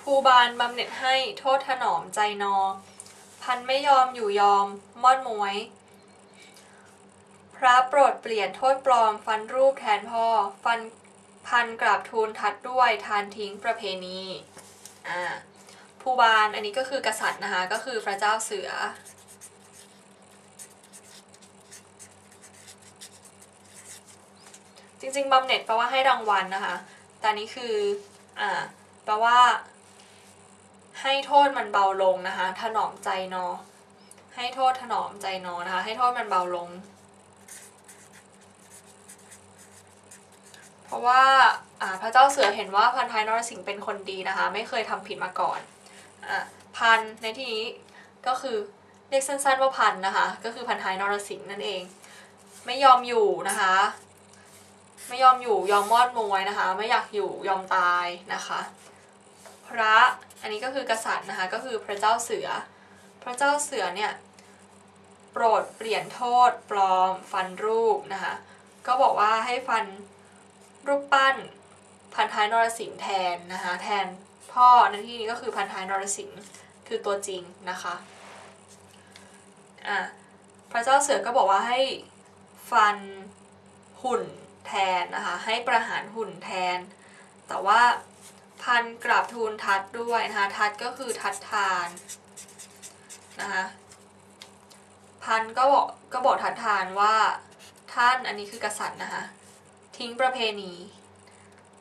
ภูบาลบำเหน็จให้โทษถนอมใจนอ พันไม่ยอมอยู่ยอมมอดมวย พระโปรดเปลี่ยนโทษปลอมฟันรูปแทนพ่อ ฟันพันกราบทูลทัดด้วยทานทิ้งประเพณีอ่าภูบาลอันนี้ก็คือกษัตริย์นะคะ ก็คือพระเจ้าเสือ จริงๆบำเหน็จแปลว่าให้รางวัลนะคะแต่อันนี้คืออ่าแปลว่า ให้โทษมันเบาลงนะคะ ถนอมใจนอ ให้โทษถนอมใจนอนะคะ ให้โทษมันเบาลง เพราะว่าพระเจ้าเสือเห็นว่าพันท้ายนรสิงห์เป็นคนดีนะคะ ไม่เคยทำผิดมาก่อนอะพันในที่นี้ก็คือเรียกสั้นๆว่าพันนะคะ ก็คือพันท้ายนรสิงห์นั่นเอง ไม่ยอมอยู่นะคะ ไม่ยอมอยู่ยอมมอดมวยนะคะ ไม่อยากอยู่ยอมตายนะคะ พระ อันนี้ก็คือกษัตริย์นะคะก็คือพระเจ้าเสือ พระเจ้าเสือเนี่ยโปรดเปลี่ยนโทษปลอมฟันรูปนะคะก็บอกว่าให้ฟันรูปปั้นพันท้ายนรสิงห์แทนนะคะแทนพ่อในที่นี้ก็คือพันท้ายนรสิงห์คือตัวจริงนะคะอะพระเจ้าเสือก็บอกว่าให้ฟันหุ่นแทนนะคะให้ประหารหุ่นแทน แต่ว่า พันกราบทูลทัดด้วยนะคะทัดก็คือทัดทานนะคะพันก็บอกก็บอกทัดทานว่าท่านอันนี้คือกษัตริย์นะคะทิ้งประเพณี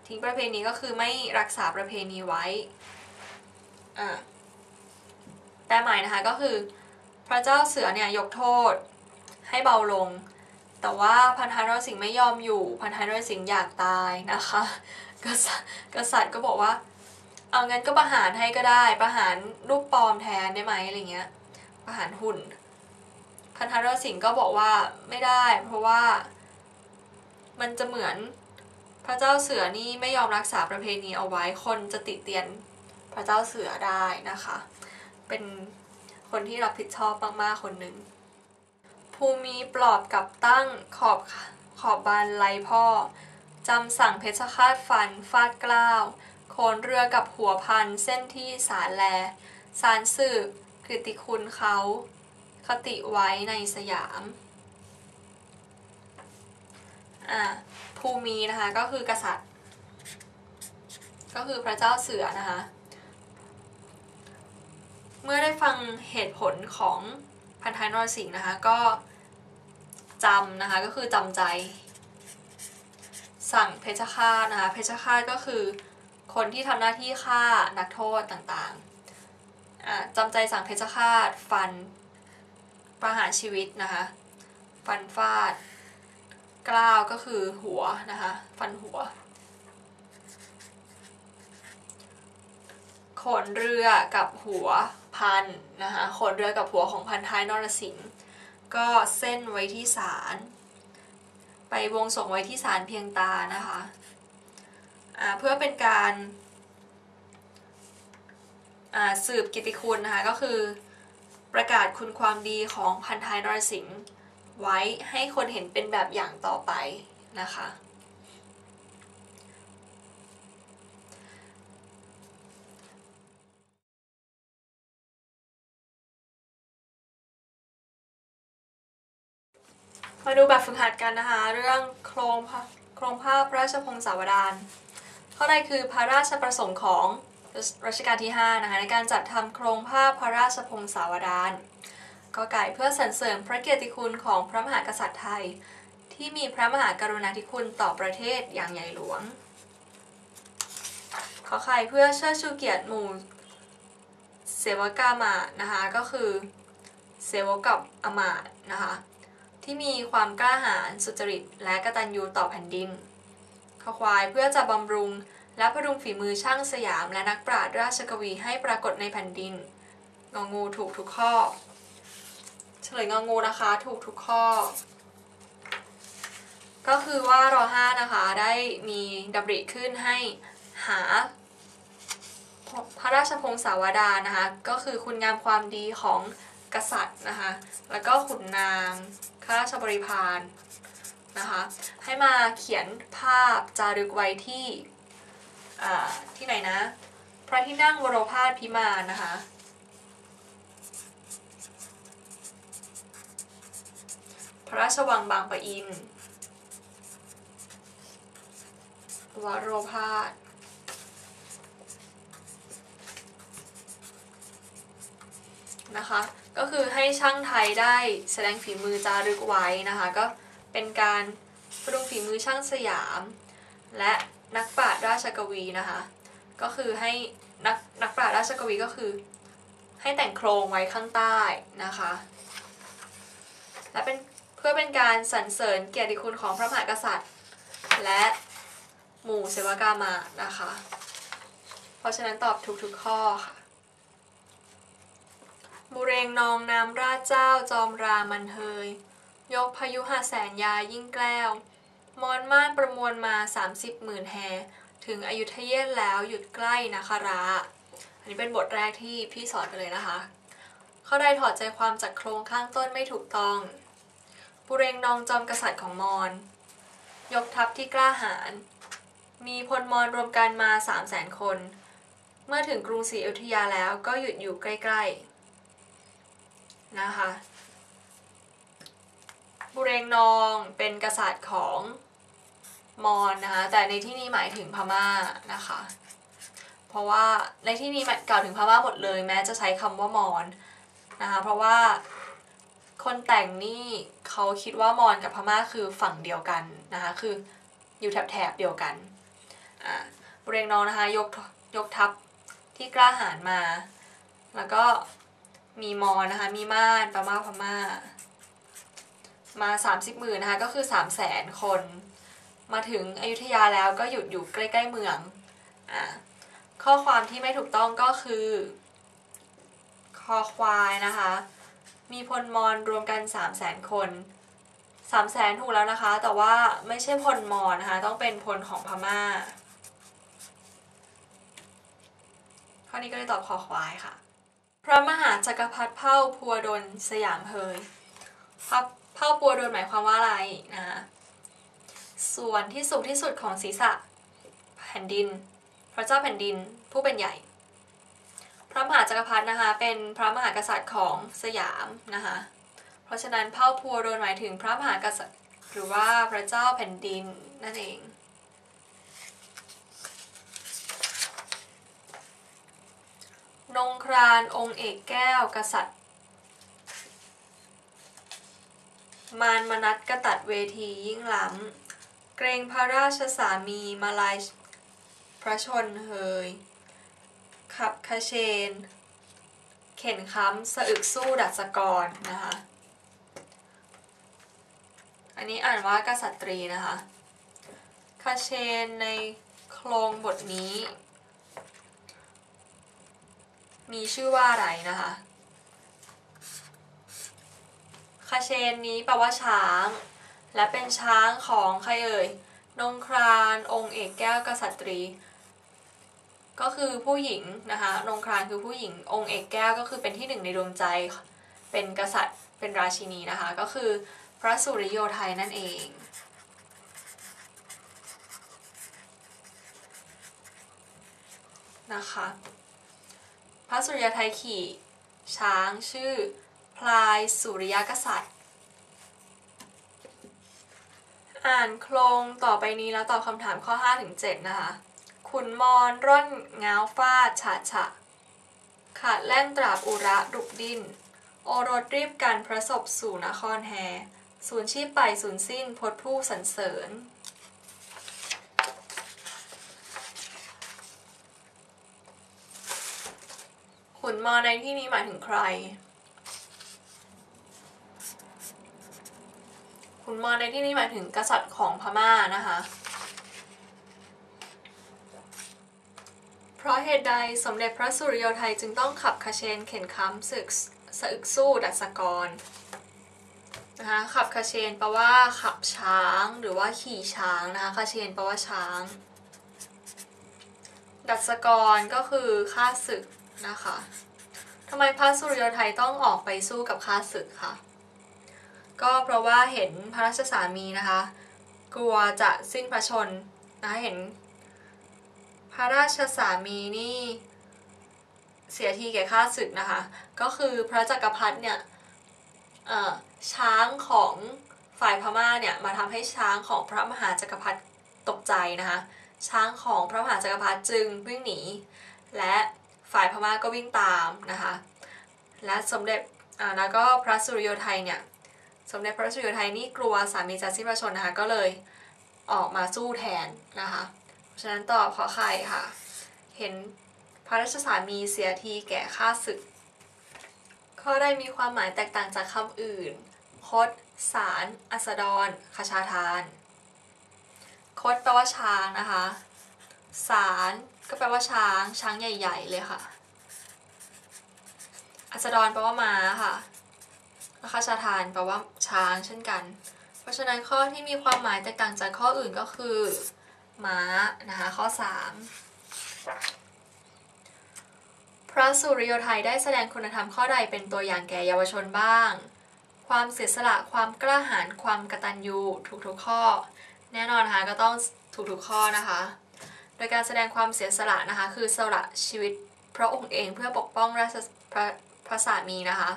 ทิ้งประเพณีก็คือไม่รักษาประเพณีไว้อ่าแต่หมายนะคะก็คือ พระเจ้าเสือเนี่ยยกโทษให้เบาลง แต่ว่าพันธารสิงห์ไม่ยอมอยู่ พันธารสิงห์อยากตายนะคะ กษัตริย์กษัตริย์ก็บอกว่า เอางั้นก็ประหารให้ก็ได้ ประหารรูปปลอมแทนได้ไหมอะไรเงี้ย ประหารหุ่น พันธารสิงห์ก็บอกว่าไม่ได้ เพราะว่ามันจะเหมือนพระเจ้าเสือนี่ไม่ยอมรักษาประเพณีเอาไว้คนจะติเตียนพระเจ้าเสือได้นะคะ เป็นคนที่รับผิดชอบมากๆคนหนึ่งภูมิปลอบกับตั้งขอบขอบบานไลพ่อ จำสั่งเพชรฆาตฟันฟาดกล้าว โคนเรือกับหัวพันเส้นที่สารแล สารสืบกฤติคุณเขา คติไว้ในสยามอ่าภูมินะคะก็คือกษัตริย์ ก็คือพระเจ้าเสือนะคะ เมื่อได้ฟังเหตุผลของพันท้ายนรสิงห์นะคะก็จำนะคะก็คือจำใจ สั่งเพชฌฆาตนะคะเพชฌฆาตก็คือคนที่ทำหน้าที่ฆ่านักโทษต่างๆอ่าจำใจสั่งเพชฌฆาตฟันประหารชีวิตนะคะฟันฟาดกล้าวก็คือหัวนะคะฟันหัวขนเรือกับหัวพันนะคะขนเรือกับหัวของพันท้ายนรสิงห์ก็เส้นไว้ที่ศาล ไปวงส่งไว้ที่ศาลเพียงตานะคะะเพื่อเป็นการสืบกิตติคุณนะคะก็คือประกาศคุณความดีของพันท้ายนรสิงห์ไว้ให้คนเห็นเป็นแบบอย่างต่อไปนะคะ มาดูแบบฝึกหัดกันนะคะ เรื่องโครงโครงภาพราชพงศาวดารข้อใดคือพระราชประสงค์ของรัชกาลที่5นะคะในการจัดทำโครงภาพพระราชพงศาวดารก็ไก่เพื่อสรรเสริมพระเกียรติคุณของพระมหากษัตริย์ไทย ที่มีพระมหากรุณาธิคุณต่อประเทศอย่างใหญ่หลวง ขอไข่เพื่อเชิดชูเกียรติหมู่เสวกามานะคะก็คือเสวกับอมาตนะคะ ที่มีความกล้าหาญสุจริต และกตัญญูต่อแผ่นดินขควายเพื่อจะบำรุง และพดุงฝีมือช่างสยามและนักปราชญ์ราชกวีให้ปรากฏในแผ่นดิน งองูถูกทุกข้อ เฉลยงองูนะคะถูกทุกข้อ ก็คือว่ารอห้านะคะได้มีดำริขึ้นให้หาพระราชพงศาวดารนะคะ ก็คือคุณงามความดีของ กษัตริย์นะคะ แล้วก็ขุนนางข้าราชบริพารนะคะ ให้มาเขียนภาพจารึกไว้ที่ที่ไหนนะ พระที่นั่งวโรพาสพิมานนะคะ พระราชวังบางปะอินวโรพาสนะคะ ก็คือให้ช่างไทยได้แสดงฝีมือจารึกไว้นะคะ ก็เป็นการปรุงฝีมือช่างสยาม และนักปราชญ์ราชกวีนะคะ ก็คือให้นักนักปราชญ์ราชกวีก็คือ ให้แต่งโครงไว้ข้างใต้นะคะ และเป็นเพื่อเป็นการสรรเสริญเกียรติคุณของพระมหากษัตริย์ และหมู่เสวกามานะคะ เพราะฉะนั้นตอบทุกๆข้อค่ะ บุเรงนองน้ำราชเจ้าจอมรามันเฮย ยกพายุหาแสนยายิ่งแกล้ว มอนม่านประมวลมา30หมื่นแฮ ถึงอายุทเยศแล้วหยุดใกล้นะคะราอันนี้เป็นบทแรกที่พี่สอนไปเลยนะคะ เขาได้ถอดใจความจากโครงข้างต้นไม่ถูกต้อง บุเรงนองจอมกษัตริย์ของมอญยกทัพที่กล้าหาญ มีพลมอญรวมกันมา3 0 0แสนคน เมื่อถึงกรุงศรีอยุธยาแล้วก็หยุดอยู่ใกล้ ๆ นะคะบุเรงนองเป็นกษัตริย์ของมอญนะคะแต่ในที่นี้หมายถึงพม่านะคะ เพราะว่าในที่นี้กล่าวถึงพม่าหมดเลยแม้จะใช้คำว่ามอญนะคะเพราะว่าคนแต่งนี่เขาคิดว่ามอญกับพม่าคือฝั่งเดียวกันนะคะคืออยู่แถบๆเดียวกันอ่าบุเรงนองนะคะยกยกทัพที่กล้าหาญมา แล้วก็ มีมอนะคะ มีม่านปามาพม่า มา 30หมื่นนะคะ ก็คือ 3 0 0แสนคน มาถึงอยุธยาแล้วก็หยุดอยู่ใกล้ๆเมืองอ่าข้อความที่ไม่ถูกต้องก็คือ คอควายนะคะ มีพลมอนรวมกัน 3 0 0แสนคน3 0 0แสนถูกแล้วนะคะ แต่ว่าไม่ใช่พลมอนนะคะ ต้องเป็นพลของพม่า ข้อนี้ก็เลยตอบคอควายค่ะ ระมหาจักรพรรดิเผ่าพัวดลสยามเฮยพระเผ่าปัวโดนหมายความว่าอะไรนะคะส่วนที่สูงที่สุดของศีรษะแผ่นดิน พระเจ้าแผ่นดินผู้เป็นใหญ่ พระมหาจักรพรรดินะคะเป็นพระมหากษัตริย์ของสยามนะคะเพราะฉะนั้นเผ่าพัวโดนหมายถึงพระมหากษัตริย์ หรือว่าพระเจ้าแผ่นดินนั่นเอง นงครานองค์เอกแก้ว กษัตริย์ มารมนัดกระตัดเวทียิ่งล้ำ เกรงพระราชสามีมาลายพระชนเฮย ขับคเชน เข็นค้ำสะอึกสู้ดัชกรนะคะ อันนี้อ่านว่ากษัตรีนะคะคาเชนในโครงบทนี้ มีชื่อว่าอะไรนะคะคาเชนนี้แปลว่าช้าง และเป็นช้างของใครเอ่ยนงครานองค์เอกแก้วกษัตรี ก็คือผู้หญิงนะคะนงครานคือผู้หญิงองค์เอกแก้วก็คือเป็นที่หนึ่งในดวงใจ เป็นกษัตริย์เป็นราชินีนะคะ ก็คือพระสุริโยไทยนั่นเองนะคะ พระสุริยไทยขี่ช้างชื่อ พลายสุริยกษัตริย์ อ่านโครงต่อไปนี้แล้วตอบคำถามข้อ 5 ถึง 7 นะคะ ขุนมอนร่อนง้าวฟาดฉะฉะ ขาดแล่นตราบอุระดุกดิน โอรสรีบกันพระศพสู่นครแฮสูญชีพไปสูญสิ้นพดผู้สรรเสริญ ขุนมอในที่นี้หมายถึงใคร ขุนมอในที่นี้หมายถึงกษัตริย์ของพม่านะคะ เพราะเหตุใดสมเด็จพระสุริโยไทยจึงต้องขับคาเชนเข็นค้ำศึกสะอึกสู้ดัชกรนะคะขับคาเชนแปลว่าขับช้างหรือว่าขี่ช้างนะคะคาเชนแปลว่าช้าง ดัชกรก็คือข้าศึก นะคะทำไมพระสุริยไทยต้องออกไปสู้กับข้าศึกคะก็เพราะว่าเห็นพระราชสามีนะคะ กลัวจะสิ้นพระชนนะะเห็น พระราชสามีนี่เสียทีแก่ข้าศึกนะคะ ก็คือพระจักรพรรดิเนี่ยช้างของฝ่ายพม่าเนี่ยมาทำให้ช้างของพระมหาจักรพรรดิตกใจนะคะ ช้างของพระมหาจักรพรรดิจึงวิ่งหนี และ ฝ่ายพม่าก็วิ่งตามนะคะและสมเด็จแล้วก็พระสุริโยไทยเนี่ยสมเด็จพระสุริโยไทยนี่กลัวสามีจะสิ้นพระชนนะคะก็เลยออกมาสู้แทนนะคะเพราะฉะนั้นตอบขอไข่ค่ะ เห็นพระราชสามีเสียทีแก่ข้าศึก ข้อใดมีความหมายแตกต่างจากคำอื่น คด สาร อัสดรคชาทาน คดแปลว่าช้างนะคะ สาร ก็แปลว่าช้าง ช้างใหญ่ ๆ เลยค่ะอัสดรแปลว่าม้าค่ะแล้วคชาทานแปลว่าช้างเช่นกัน เพราะฉะนั้นข้อที่มีความหมายแตกต่างจากข้ออื่นก็คือ ม้านะคะข้อ 3 พระสุริโยไทยได้แสดงคุณธรรมข้อใดเป็นตัวอย่างแก่เยาวชนบ้าง ความเสียสละความกล้าหาญความกตัญญูทุกๆข้อ แน่นอนนะคะก็ต้องทุกๆข้อนะคะ โดยการแสดงความเสียสละนะคะ คือสละชีวิตพระองค์เองเพื่อปกป้องราชพระพระสามีนะคะ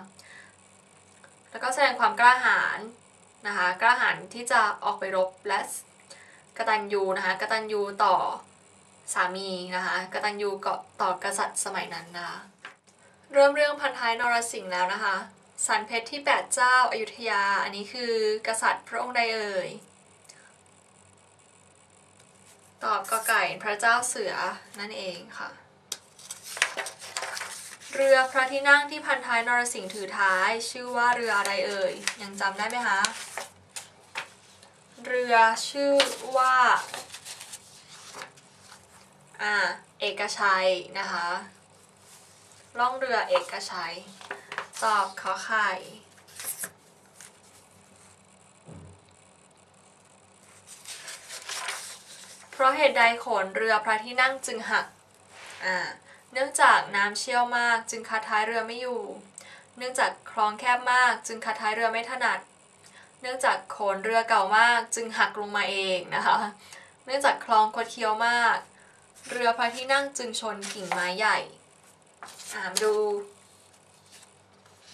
แล้วก็แสดงความกล้าหาญนะคะ กล้าหาญที่จะออกไปรบและกตัญญูนะคะกตัญญูต่อสามีนะคะกตัญญูเกาะต่อกษัตริย์สมัยนั้นนะคะเริ่มเรื่องพันท้ายนรสิงห์แล้วนะคะสันเพชรที่ 8 เจ้าอายุทยา อันนี้คือกษัตริย์พระองค์ใดเอ่ย ตอบกอไก่พระเจ้าเสือนั่นเองค่ะ เรือพระที่นั่งที่พันท้ายนรสิงห์ถือท้าย ชื่อว่าเรืออะไรเอ่ย ยังจำได้ไหมคะ เรือชื่อว่าอ่าเอกชัยนะคะล่องเรือเอกชัย ตอบขอไข่ เพ ราะเหตุใดโขนเรือพระที่นั่งจึงหัก อ่า เนื่องจากน้ำเชี่ยวมากจึงคัดท้ายเรือไม่อยู่ เนื่องจากคลองแคบมากจึงคัดท้ายเรือไม่ถนัด เนื่องจากโขนเรือเก่ามากจึงหักลงมาเองนะคะ เนื่องจากคลองคดเคี้ยวมาก เรือพระที่นั่งจึงชนกิ่งไม้ใหญ่ อ่าดู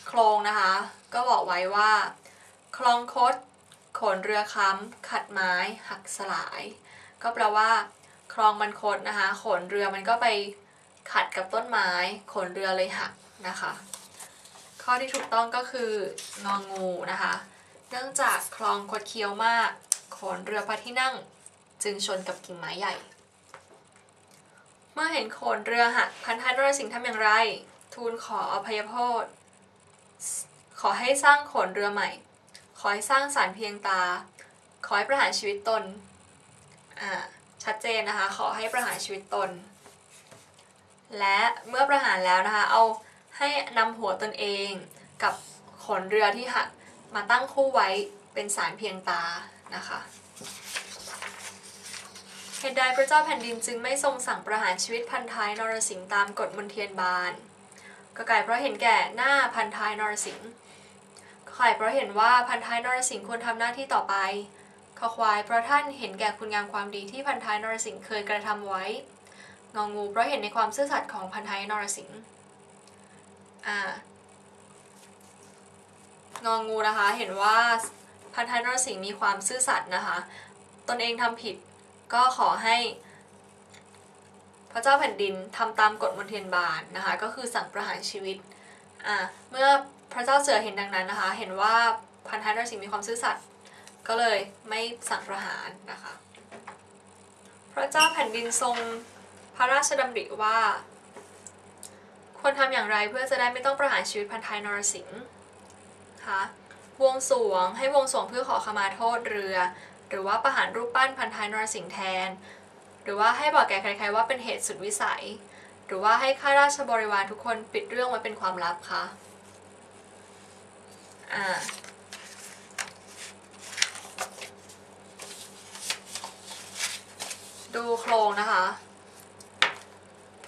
โครงนะคะ ก็บอกไว้ว่า คลองคดขนเรือค้ำขัดไม้ หักสลาย ก็แปลว่า คลองมันคดนะคะ ขนเรือมันก็ไปขัดกับต้นไม้ ขนเรือเลยหักนะคะ ข้อที่ถูกต้องก็คืององงูนะคะ เนื่องจากคลองคดเคี้ยวมาก ขนเรือพระที่นั่ง จึงชนกับกิ่งไม้ใหญ่ เมื่อเห็นโขนเรือหักพันท้ายนรสิงห์ทำอย่างไร ทูลขออภัยโทษขอให้สร้างโขนเรือใหม่ ขอให้สร้างสารเพียงตา ขอให้ประหารชีวิตตน อ่าชัดเจนนะคะ ขอให้ประหารชีวิตตน และเมื่อประหารแล้วนะคะ เอาให้นำหัวตนเองกับขนเรือที่หักมาตั้งคู่ไว้เป็นสารเพียงตานะคะเหตุใดพระเจ้าแผ่นดินจึงไม่ทรงสั่งประหารชีวิตพันท้ายนรสิงห์ตามกฎมนเทียนบาน ก็ไก่เพราะเห็นแก่หน้าพันท้ายนรสิงห์ไข่เพราะเห็นว่าพันท้ายนรสิงห์ควรทำหน้าที่ต่อไป ขอควายเพราะท่านเห็นแก่คุณงามความดีที่พันท้ายนรสิงห์เคยกระทำไว้ งองูเพราะเห็นในความซื่อสัตย์ของพันท้ายนรสิงห์อ่างองูนะคะเห็นว่าพันท้ายนรสิงห์มีความซื่อสัตย์นะคะ ตนเองทำผิดก็ขอให้ พระเจ้าแผ่นดินทำตามกฎมนเทียนบานนะคะ ก็คือสั่งประหารชีวิตอ่าเมื่อพระเจ้าเสือเห็นดังนั้นนะคะ เห็นว่าพันท้ายนรสิงห์มีความซื่อสัตย์ ก็เลยไม่สั่งประหารนะคะ พระเจ้าแผ่นดินทรงพระราชดำริว่า ควรทำอย่างไรเพื่อจะได้ไม่ต้องประหารชีวิตพันท้ายนรสิงห์คะวงสวงให้วงสวงเพื่อขอขมาโทษเรือ หรือว่าประหารรูปปั้นพันท้ายนรสิงห์แทน หรือว่าให้บอกแก่ใคร ๆ ว่าเป็นเหตุสุดวิสัย หรือว่าให้ข้าราชบริวารทุกคนปิดเรื่องไว้เป็นความลับคะอ่า ดูโครงนะคะ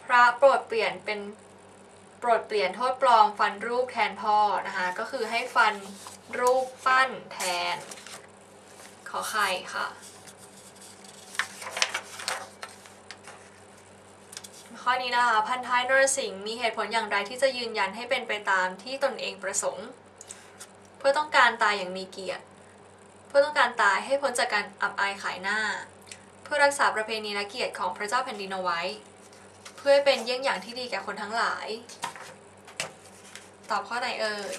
พระโปรดเปลี่ยนเป็นโปรดเปลี่ยนโทษปลอมฟันรูปแทนพ่อนะคะ ก็คือให้ฟันรูปปั้นแทน ขอไข่ค่ะ ข้อนี้นะคะ พันท้ายนรสิงห์มีเหตุผลอย่างไรที่จะยืนยันให้เป็นไปตามที่ตนเองประสงค์ เพื่อต้องการตายอย่างมีเกียรติ เพื่อต้องการตายให้พ้นจากการอับอายขายหน้า พื่อรักษาประเพณีและเกียรติของพระเจ้าแผ่นดินเอาไว้ เพื่อเป็นเยี่ยงอย่างที่ดีแก่คนทั้งหลาย ตอบข้อไหนเอ่ย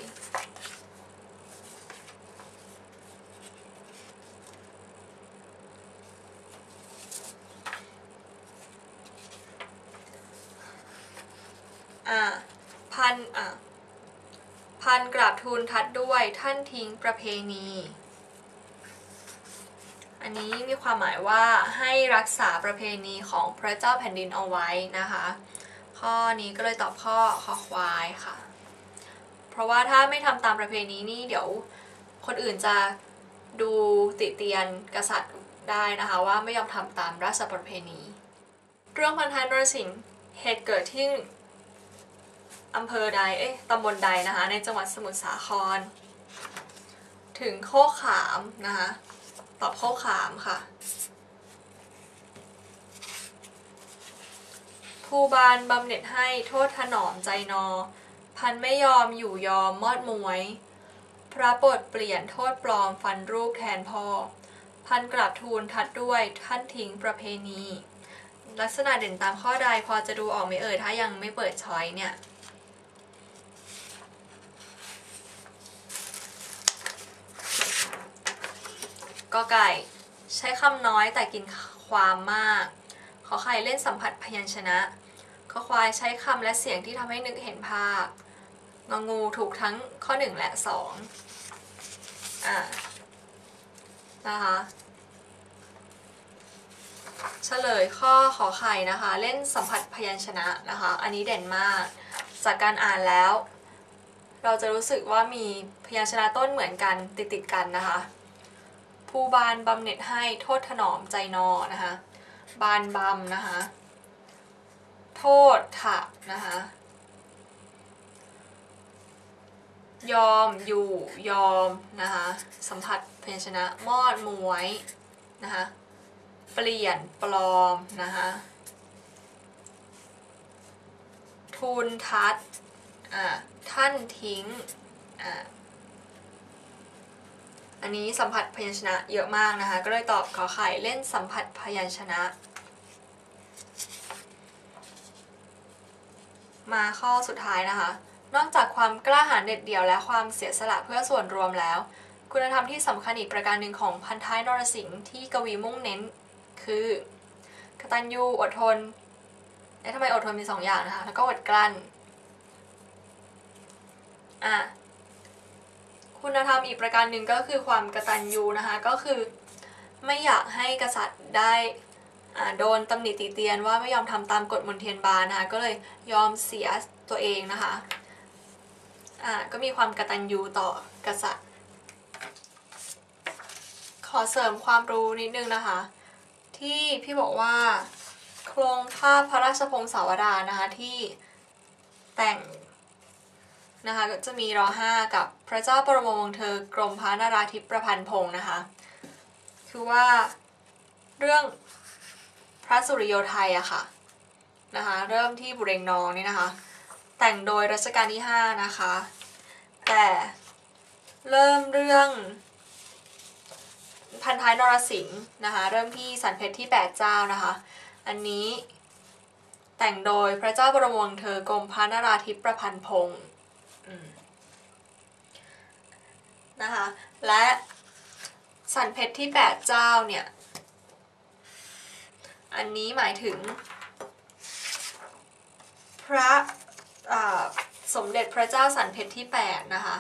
อ่าพันอ่าพันกราบทูลทัดด้วยท่านทิ้งประเพณี อันนี้มีความหมายว่าให้รักษาประเพณีของพระเจ้าแผ่นดินเอาไว้นะคะ ข้อนี้ก็เลยตอบข้อคอควายค่ะ เพราะว่าถ้าไม่ทำตามประเพณีนี่เดี๋ยวคนอื่นจะดูติเตียนกษัตริย์ได้นะคะว่าไม่ยอมทำตามราชประเพณี เรื่องพันท้ายนรสิงห์เหตุเกิดที่อำเภอใด เอ๊ะตำบลใดนะคะ ในจังหวัดสมุทรสาคร ถึงโคขามนะคะ ตอบโคกขามค่ะ ภูบาลบำเหน็จให้โทษถนอมใจนอ พันไม่ยอมอยู่ยอมมอดมวย พระโปรดเปลี่ยนโทษปลอมฟันรูปแทนพ่อ พันกราบทูลทัดด้วยท่านทิ้งประเพณี ลักษณะเด่นตามข้อใดพอจะดูออกไหมเอ่ยถ้ายังไม่เปิดช้อยเนี่ย ก็ไก่ใช้คำน้อยแต่กินความมาก ขอไข่เล่นสัมผัสพยัญชนะขอควายใช้คำและเสียงที่ทำให้นึกเห็นภาพงองูถูกทั้งข้อ 1 และ2อ่านะคะเฉลยข้อขอไข่นะคะ เล่นสัมผัสพยัญชนะนะคะ อันนี้เด่นมาก จากการอ่านแล้ว เราจะรู้สึกว่ามีพยัญชนะต้นเหมือนกันติดติดกันนะคะ ภูบาลบำเหน็จให้โทษถนอมใจนอนะคะบานบำนะคะ โทษถะนะคะยอมอยู่ยอมนะคะสัมผัสเพยชนะมอดมวยนะคะเปลี่ยนปลอมนะคะทุนทัดอ่าท่านทิ้งอ่า อันนี้สัมผัสพยัญชนะเยอะมากนะคะ ก็เลยตอบขอไข่เล่นสัมผัสพยัญชนะ มาข้อสุดท้ายนะคะ นอกจากความกล้าหาญเด็ดเดี่ยวและความเสียสละเพื่อส่วนรวมแล้ว คุณธรรมที่สำคัญอีกประการหนึ่งของพันท้ายนรสิงห์ที่กวีมุ่งเน้น คือกตัญญูอดทนเอ๊ะทำไมอดทนมีสองอย่างนะคะ แล้วก็อดกลั้น อะ คุณธรรมอีกประการหนึ่งก็คือความกตัญญูนะคะก็คือไม่อยากให้กษัตริย์ได้โดนตำหนิติเตียนว่าไม่ยอมทำตามกฎมนเทียนบานนะคะก็เลยยอมเสียตัวเองนะคะอ่าก็มีความกตัญญูต่อกษัตริย์ ขอเสริมความรู้นิดนึงนะคะ ที่พี่บอกว่าโครงภาพพระราชพงศาวดารนะคะที่แต่ง นะคะก็จะมีรอห้ากับพระเจ้าปรมวงศ์เธอกรมพระนาราธิปประพันธ์พงศ์นะคะ คือว่าเรื่องพระสุริโยไทยอะค่ะนะคะเริ่มที่บุเรงนองนี่นะคะ แต่งโดยรัชกาลที่ 5 นะคะ แต่เริ่มเรื่อง พันท้ายนรสิงห์นะคะเริ่มที่สันเพชรที่ 8 เจ้านะคะ อันนี้แต่งโดยพระเจ้าบรมวงศ์เธอกรมพระนาราธิปประพันธ์พงศ์ นะคะ และสันเพชรที่ 8 เจ้าเนี่ย อันนี้หมายถึง พระสมเด็จพระเจ้าสันเพชรที่ 8 นะคะ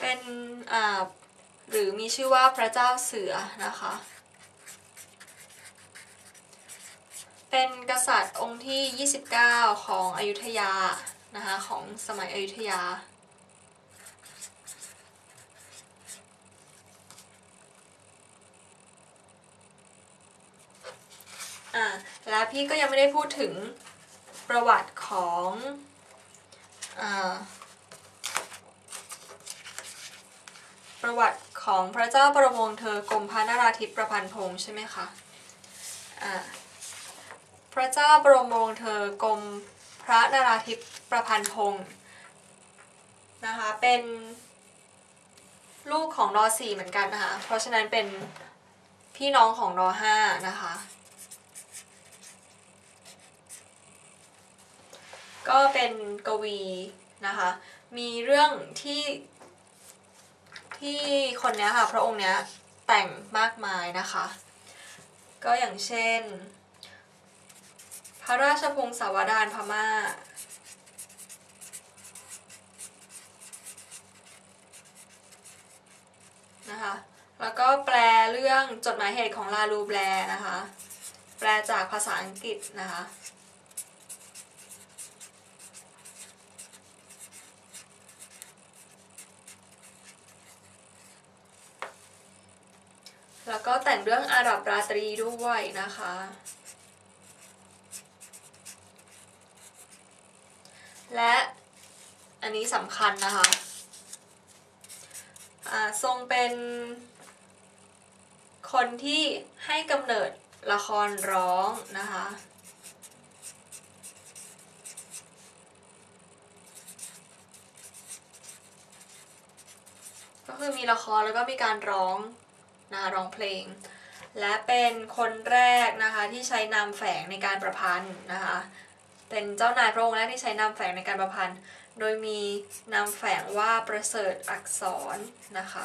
เป็นอ่า หรือมี ชื่อว่าพระเจ้าเสือนะคะ เป็นกษัตริย์องค์ที่ 29 ของอยุธยานะคะของสมัยอยุธยาอ่าและพี่ก็ยังไม่ได้พูดถึงประวัติของอ่า ประวัติของพระเจ้าประวงเธอกรมพระนราธิปประพันธ์พงษ์ใช่ไหมคะอ่าพระเจ้าบรมวงเธอกรมพระนราธิปประพันธ์พงศ์นะคะเป็นลูกของรอสี่เหมือนกันนะคะ เพราะฉะนั้นเป็นพี่น้องของรอห้านะคะ ก็เป็นกวีนะคะ มีเรื่องที่ ที่คนเนี้ยค่ะ พระองค์เนี้ยแต่งมากมายนะคะ ก็อย่างเช่น พระราชพงศาวดารพม่า นะคะ แล้วก็แปลเรื่องจดหมายเหตุของลาลูแบลนะคะ แปลจากภาษาอังกฤษนะคะ แล้วก็แต่ง เรื่องอาหรับราตรีด้วยนะคะ และอันนี้สำคัญนะคะทรงเป็นคนที่ให้กำเนิดละครร้องนะคะ ก็คือมีละครแล้วก็มีการร้องนะร้องเพลง และเป็นคนแรกนะคะที่ใช้นามแฝงในการประพันธ์นะคะเป็นเจ้านายพระองค์แรกที่ใช้นามแฝงในการประพันธ์ โดยมีนามแฝงว่าประเสริฐอักษรนะคะ